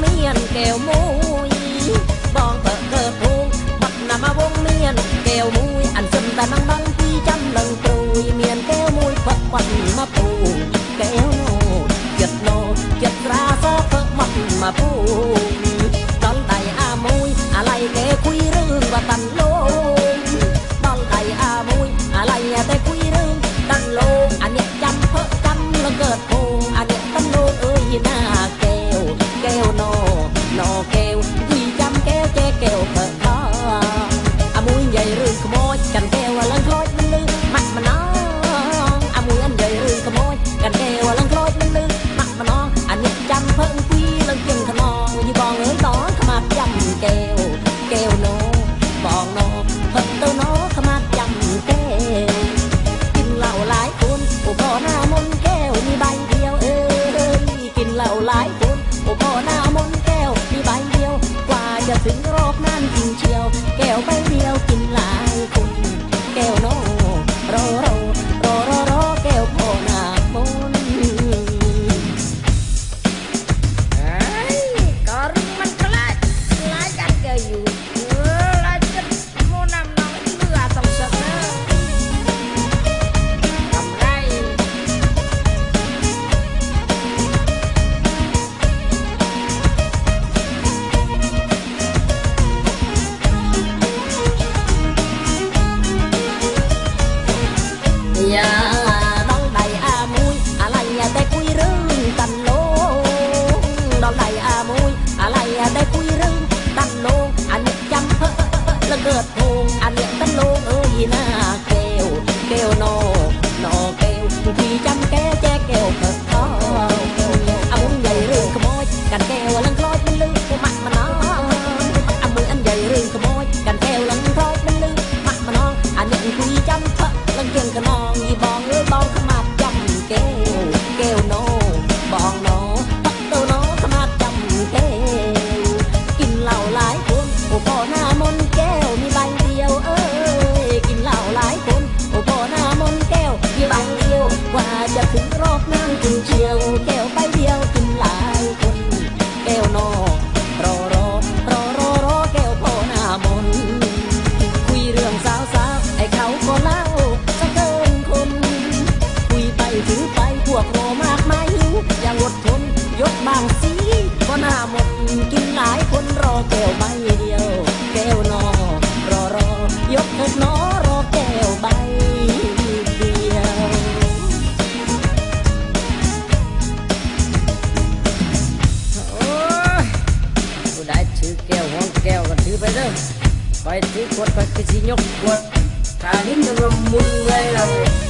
เมียนเก้วมุยบองเปิดเกิดพุงบักนามาวงเมียนเก้วมุยอันซึมแต่นัง หน้ามนแก้วมีใบเดียวเอ้ยกินเหล้าหลายคนโอ้พ่อหน้ามนแก้วมีใบเดียว กว่าจะถึงรอบนั้นจริงเชียว แก้วใบเดียวกินหลายคน แก้วน้อเราเรา อันเลี้ยงต้ะโลเอ้ยหน้าแก้วแก้วนอกนอกแก้วพี่ é o que Fighting, what fight is in your work? Kaling na ramun ngayon